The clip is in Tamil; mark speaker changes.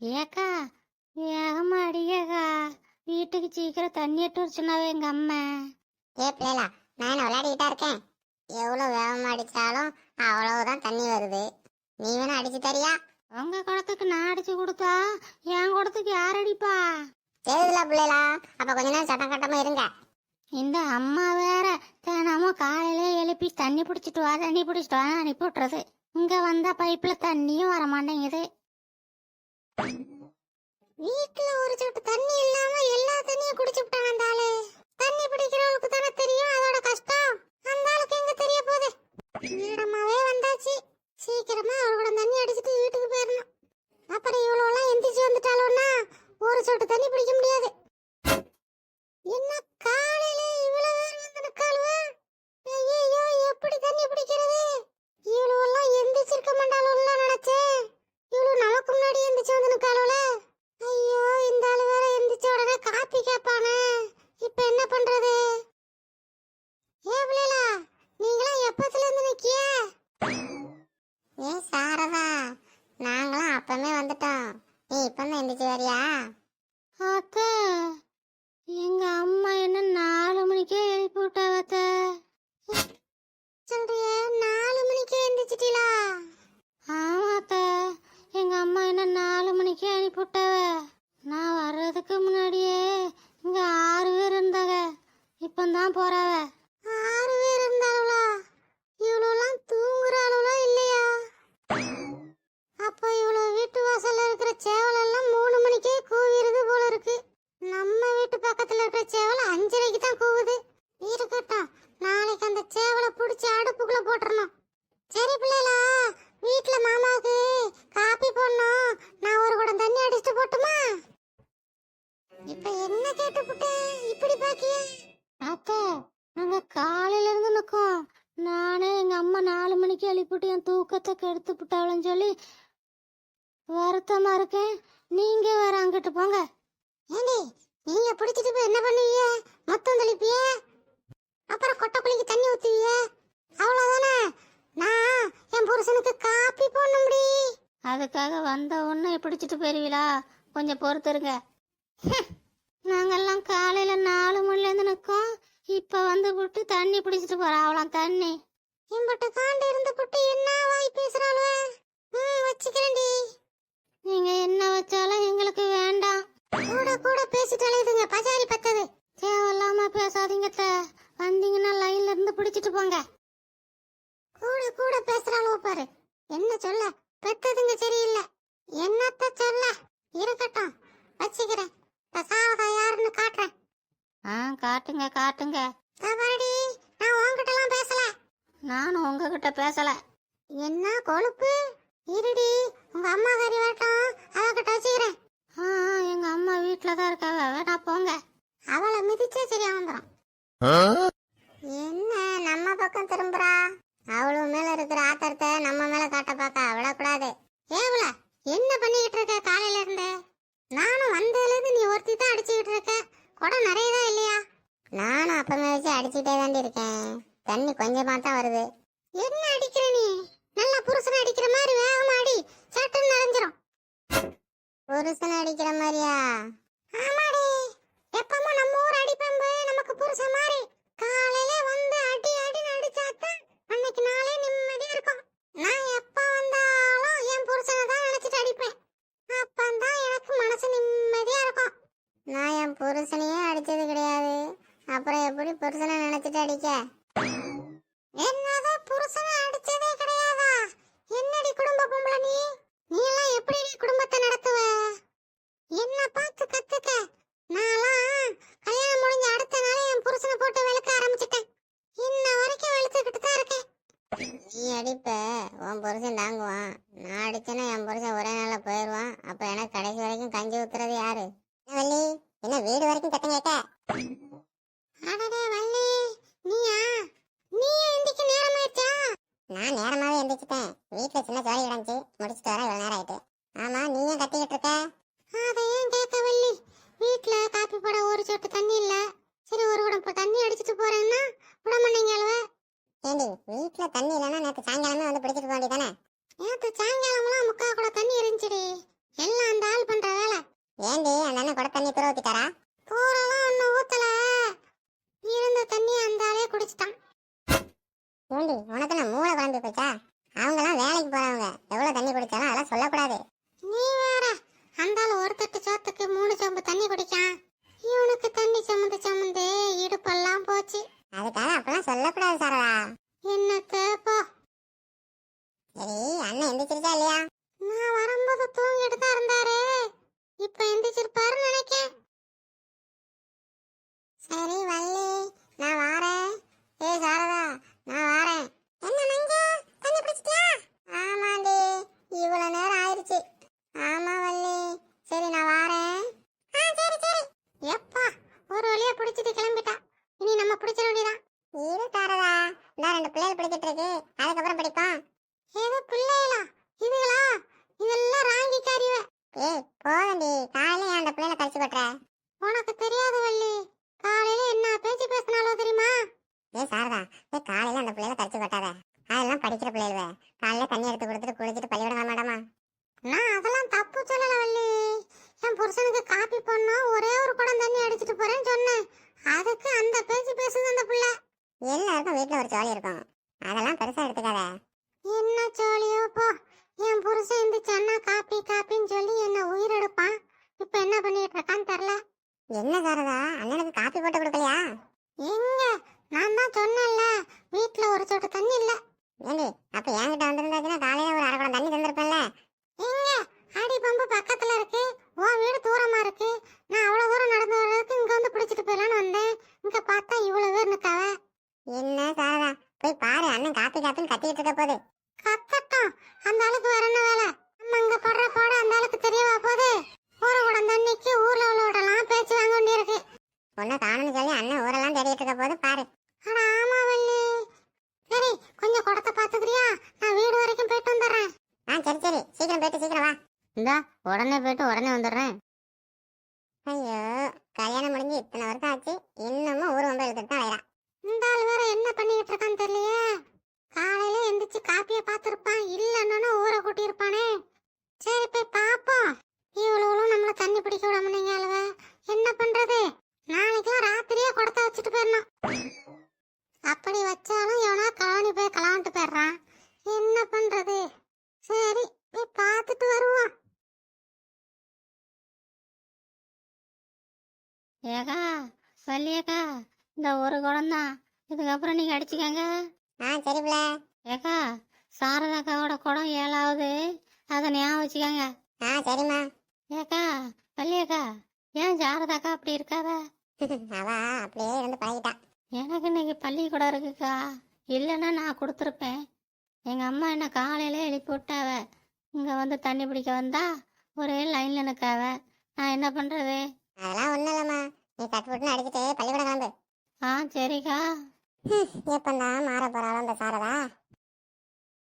Speaker 1: ஏக்கா வேகமா அடிக்கக்கா வீட்டுக்கு சீக்கிரம் தண்ணி எட்டு வச்சுனாவே எங்க அம்மா.
Speaker 2: ஏ பிள்ளைலா நான் விளையாடிக்கிட்டா இருக்கேன். எவ்வளோ வேகமாக அடித்தாலும் அவ்வளவுதான் தண்ணி வருது. நீ வேணா அடிச்சு தரியா?
Speaker 1: உங்க குடத்துக்கு நான் அடிச்சு கொடுத்தா என் குடத்துக்கு யார் அடிப்பா?
Speaker 2: சரிதுல பிள்ளைலா அப்போ கொஞ்ச நேரம் சட்டம் கட்டமாக இருங்க.
Speaker 1: இந்த அம்மா வேற தினமும் காலையில எழுப்பி தண்ணி பிடிச்சிட்டு வா தண்ணி பிடிச்சிட்டு வா அனுப்பி விட்டுறது. இங்க வந்த பைப்ல தண்ணியும் வர மாட்டேங்குது
Speaker 2: வீட்டுல ஒரு சொட்டு தண்ணி இல்லாம எல்லா தண்ணியும் குடிச்சு விட்டாங்க அந்த ஆளு. தண்ணி பிடிக்கிறவளுக்கு தானே தெரியும் அதோட கஷ்டம். அந்த ஆளுக்கு எங்க தெரிய போகுது? நேரமாவே வந்தாச்சு. சீக்கிரமா அவர் கூட தண்ணி அடிச்சிட்டு வீட்டுக்கு போயிடணும் அப்புறம் இவ்வளோலாம் எந்திரிச்சு வந்துட்டாலும்னா ஒரு சொட்டு தண்ணி பிடிக்க முடியாது என்ன காலையில இவ்வளவு பேர் வந்து நிக்காளுவ ஐயோ எப்படி தண்ணி பிடிக்கிறது இவ்வளோலாம் எந்திரிச்சிருக்க மாட்டாளும்ல நினைச்சேன் இவ்வளோ நமக்கு முன்னாடி எந்திரிச்சு வந்து நிக்காளுவல ஐயோ இந்த ஆளு வேற எந்திரிச்ச உடனே காப்பி கேட்பானே இப்ப என்ன பண்றது ஏ பிள்ளைலா நீங்களாம் எப்பத்துல இருந்து நிக்கிய ஏ சாரதா நாங்களாம் அப்பமே வந்துட்டோம் நீ இப்ப தான் எந்திரிச்சு வரியா
Speaker 1: அத்தை எங்க அம்மா என்ன நாலு மணிக்கே எழுப்பி விட்டாவத்த
Speaker 2: சொல்றிய நாலு மணிக்கு எந்திரிச்சிட்டீங்களா
Speaker 1: ஆமா அத்தை எங்க அம்மா என்ன நாலு மணிக்கே அனுப்பி விட்டாவ? நான் வர்றதுக்கு முன்னாடியே இங்க ஆறு பேர் இருந்தாங்க இப்பந்தான் போறாவ.
Speaker 2: வீட்டு பக்கத்துல இருக்கிற சேவலை அஞ்சரைக்கு தான் கூவுது. இருக்கட்டும் நாளைக்கு அந்த சேவலை பிடிச்சி அடுப்புக்குள்ள போட்டுறணும். சரி பிள்ளைகளா வீட்டுல மாமாவுக்கு காப்பி போடணும். நான் ஒரு குடம் தண்ணி அடிச்சுட்டு போட்டுமா? இப்ப என்ன கேட்டுப்புட்டு இப்படி பாக்கிய?
Speaker 1: அத்தை நாங்க காலையில இருந்து நிக்கோம். நானே எங்க அம்மா நாலு மணிக்கு எழுப்பிட்டு என் தூக்கத்தை கெடுத்து விட்டாவளன்னு சொல்லி வருத்தமா இருக்கேன். நீங்க வேற அங்கிட்டு போங்க.
Speaker 2: ஏண்டி நீங்க பிடிச்சிட்டு போய் என்ன பண்ணுவீங்க? மொத்தம் தெளிப்பிய. அப்புறம் கொட்டை குழிக்கு தண்ணி ஊத்துவீங்க. அவ்வளவுதானே? நான் என் புருஷனுக்கு காப்பி போடணும்டி.
Speaker 1: அதுக்காக வந்த உடனே பிடிச்சிட்டு போயிருவீளா? கொஞ்சம் பொறுத்துருங்க நாங்கெல்லாம் காலையில நாலு மணில இருந்து நிக்கோம் இப்ப வந்து விட்டு தண்ணி பிடிச்சிட்டு போறா அவளாம் தண்ணி.
Speaker 2: இம்பட்டு காண்டு இருந்து புட்டு என்ன வாய் பேசுறாளுவ? ம் வச்சுக்கிறேன்டி.
Speaker 1: நீங்க என்ன வச்சாலும் எங்களுக்கு வேண்டாம்.
Speaker 2: கூட கூட பேசிட்டு அலையுதுங்க பஜாரி பத்தது.
Speaker 1: தேவையில்லாம பேசாதீங்க. வந்தீங்கன்னா லைன்ல இருந்து பிடிச்சிட்டு போங்க.
Speaker 2: கூட கூட பேசுறாளுவ பாரு. என்ன சொல்ல? பெத்ததுங்க சரியில்லை. என்னத்த சொல்ல? இருக்கட்டும். வச்சுக்கிறேன். சாவதா யாருன்னு காட்டுறேன்.
Speaker 1: ஆ காட்டுங்க காட்டுங்க.
Speaker 2: கபாடி நான் உன்கிட்டலாம் பேசல.
Speaker 1: நானும் உங்ககிட்ட பேசல.
Speaker 2: என்ன கொழுப்பு? இருடி உங்க அம்மா கறி வரட்டும் அவகிட்ட வச்சுக்கிறேன்
Speaker 1: ஆ ஆ, எங்க அம்மா வீட்டில தான் வேணா போங்க.
Speaker 2: அவளை மிதிச்சே சரியா வந்துடும் என்ன நம்ம பக்கம் திரும்புறா? அவளு மேல இருக்கிற ஆத்திரத்தை நம்ம மேல காட்ட பார்க்க விடக்கூடாது. ஏவல என்ன பண்ணிக்கிட்டு இருக்க காலையில இருந்து? நானும் வந்ததுல இருந்து நீ ஒருத்தி தான் அடிச்சுக்கிட்டு இருக்க. குடம் நிறையதான் இல்லையா? நானும் அப்பமே வச்சு அடிச்சுட்டே தாண்டி இருக்கேன். தண்ணி கொஞ்சமா தான் வருது. என்ன அடிக்கிற நீ? நல்லா புருஷனை அடிக்கிற மாதிரி வேகமா அடி. சட்டுன்னு நிறைஞ்சிரும் புருஷன் அடிக்கிற மாதிரியா? ஆமாடி. எப்பவும் நம்ம ஊர் அடிப்பம்பு நமக்கு புருஷன் மாதிரி. காலையில வந்து அடி அடி அடிச்சாத்தான் அன்னைக்கு நாளே நிம்மதியா இருக்கும். நான் எப்ப வந்தாலும் என் புருஷனை தான் நினைச்சிட்டு அடிப்பேன். அப்பந்தான் எனக்கு மனசு நிம்மதியா இருக்கும். நான் என் புருஷனையே அடிச்சது கிடையாது. அப்புறம் எப்படி புருஷனை நினைச்சிட்டு அடிக்க என்னது புருஷனை அடிச்சதே கிடையாதா என்னடி குடும்ப பொம்பளை நீ நீ எல்லாம் எப்படி குடும்பத்தை நடத்துவ என்ன பார்த்து கத்துக்க நான்லாம் கல்யாணம் முடிஞ்ச அடுத்த நாளே என் புருஷனை போட்டு வெளுக்க ஆரம்பிச்சிட்டேன் இன்ன வரைக்கும் வெளுத்துக்கிட்டு தான் இருக்கேன் நீ அடிப்ப உன் புருஷன் தாங்குவான் நான் அடிச்சேன்னா என் புருஷன் ஒரே நாளில் போயிடுவான் அப்போ எனக்கு கடைசி வரைக்கும் கஞ்சி ஊத்துறது யாரு? என்ன வள்ளி? என்ன வீடு வரைக்கும் சத்தம் கேட்ட அடடே வள்ளி நீயா? நீ எந்திரிக்க நேரம் ஆயிடுச்சா நான் நேரமாவே எந்திரிச்சிட்டேன். வீட்டுல சின்ன ஜோலி கிடந்துச்சு முடிச்சுட்டு வர இவ்வளவு நேரம் ஆயிட்டு. ஆமா நீ ஏன் கத்திக்கிட்டு இருக்க? அதை ஏன் கேட்க வள்ளி? வீட்ல காப்பி போட ஒரு சொட்டு தண்ணி இல்ல. சரி ஒரு குடம் தண்ணி அடிச்சிட்டு போறேன்னா விட மாட்டீங்க அழுவ ஏண்டி வீட்டில் தண்ணி இல்லைன்னா நேற்று சாயங்காலமே வந்து பிடிச்சிட்டு போக வேண்டியதானே? நேற்று சாயங்காலம்லாம் முக்கால் கூட தண்ணி இருந்துச்சுடி. இப்ப எந்திரிச்சிருப்பாருன்னு நினைக்கேன். சரி வள்ளி நான் வாரேன். ஏய் சாரதா நான் வாரேன். என்ன மஞ்சு தண்ணி பிடிச்சிட்டியா ஆமாண்டி இவ்வளவு நேரம் ஆயிருச்சு. ஆமா வள்ளி சரி நான் வாரேன். ஆ சரி சரி. எப்பா ஒரு வழியா பிடிச்சிட்டு கிளம்பிட்டா. இனி நம்ம பிடிச்சிட வேண்டியதான் இரு சாரதா. நான் ரெண்டு பிள்ளைகள் பிடிச்சிட்டு இருக்கு. உனக்கு தெரியாது வள்ளி. காலையில என்ன பேச்சு பேசினாலோ தெரியுமா? ஏ சாரதா ஏ காலையில அந்த பிள்ளைல கழிச்சு கொட்டாத. அதெல்லாம் படிக்கிற பிள்ளைகள காலையில தண்ணி எடுத்து கொடுத்துட்டு குளிச்சுட்டு பள்ளிவிட வர மாட்டாமா நான் அதெல்லாம் தப்பு சொல்லல வள்ளி. என் புருஷனுக்கு காப்பி பண்ணோம் ஒரே ஒரு குடம் தண்ணி அடிச்சிட்டு போறேன்னு சொன்னேன். அதுக்கு அந்த பேச்சு பேசுது அந்த பிள்ளை. எல்லாருக்கும் வீட்ல ஒரு ஜோலி இருக்கும் அதெல்லாம் பெருசா எடுத்துக்காத என்ன ஜோலியோ போ என் புருஷன் இந்த சன்னா காப்பி காப்பின்னு சொல்லி என்ன உயிரெடுப்பான் இப்ப என்ன பண்ணிட்டு இருக்கான்னு தெரியல என்ன சாரதா அண்ணனுக்கு காப்பி போட்டு கொடுக்கலையா? எங்க? நான் தான் சொன்னேன்ல வீட்ல ஒரு சொட்டு தண்ணி இல்ல. ஏண்டி அப்ப என்கிட்ட வந்திருந்தாச்சுன்னா காலையில ஒரு அரை குடம் தண்ணி தந்திருப்பேன்ல. எங்க? அடி பம்பு பக்கத்துல இருக்கு உன் வீடு தூரமா இருக்கு. நான் அவ்வளவு தூரம் நடந்து வர்றதுக்கு இங்க வந்து பிடிச்சிட்டு போயிடலான்னு வந்தேன். இங்க பார்த்தா இவ்வளவு பேர் நிக்காவ என்ன சாரதா போய் பாரு அண்ணன் காப்பி காப்பின்னு கத்திட்டு இருக்க போகுது. கத்தட்டும். அந்த ஆளுக்கு வேற என்ன வேலை? நம்ம இங்க படுற பாடு அந்த ஆளுக்கு தெரியவா போகுது? ஒரு குடம் தண்ணிக்கு ஊர்ல உள்ளவடலாம் பேச்சு வாங்க வேண்டியிருக்கு. ஒன்ன காணும்னு சொல்லி அண்ணன் ஊரெல்லாம் தேடிட்டு இருக்க போது பாரு. அட ஆமா வள்ளி. சரி கொஞ்சம் குடத்தை பாத்துக்கிறியா நான் வீடு வரைக்கும் போயிட்டு வந்துடுறேன். ஆ சரி சரி. சீக்கிரம் போயிட்டு சீக்கிரம் வா.
Speaker 1: இந்தா உடனே போயிட்டு உடனே வந்துடுறேன்.
Speaker 2: ஐயோ கல்யாணம் முடிஞ்சு இத்தனை வருஷம் ஆச்சு. இன்னமும் ஊர் வந்து எடுத்துட்டு தான் வரா இந்த ஆள் வேற என்ன பண்ணிட்டு இருக்கான்னு தெரியலையே. காலையில எந்திரிச்சு காப்பியை பார்த்திருப்பான் இல்லைன்னு ஊரை கூட்டி இருப்பானே சரி போய் பாப்போம் இவ்வளவு நம்மள தண்ணி பிடிக்க விட முடியுங்க அழுவ என்ன பண்றது நாளைக்கெல்லாம் ராத்திரியே குடத்தை வச்சுட்டு போயிடணும் அப்படி வச்சாலும் எவனா கலாணி போய் கலான்ட்டு போயிடுறான் என்ன பண்றது சரி போய் பார்த்துட்டு வருவோம்
Speaker 1: ஏக்கா சொல்லியக்கா இந்த ஒரு குடம் தான் இதுக்கப்புறம் நீங்க அடிச்சுக்கங்க.
Speaker 2: ஆ சரி பிள்ளை.
Speaker 1: ஏக்கா சாரதாக்காவோட குடம் ஏழாவது. அதை ஞாபகம் வச்சுக்கோங்க.
Speaker 2: ஆ சரிம்மா.
Speaker 1: ஏக்கா பள்ளியக்கா ஏன் சாரதாக்கா அப்படி இருக்காவ
Speaker 2: அவ அப்படியே இருந்து பழகிட்டா.
Speaker 1: எனக்கு இன்னைக்கு பள்ளிக்கூடம் இருக்குக்கா. இல்லைன்னா நான் கொடுத்துருப்பேன். எங்கள் அம்மா என்ன காலையில எழுப்பி விட்டாவ. இங்கே வந்து தண்ணி பிடிக்க வந்தா ஒரே லைனில் நிற்காவ நான் என்ன பண்ணுறது
Speaker 2: அதெல்லாம் ஒண்ணும் இல்லம்மா. நீ கட்டு போட்டுன்னு அடிச்சுட்டு பள்ளிக்கூடம் கிளம்பு.
Speaker 1: ஆ சரிக்கா.
Speaker 2: எப்போ நான் மாற போகிறாளோ அந்த சாரதா?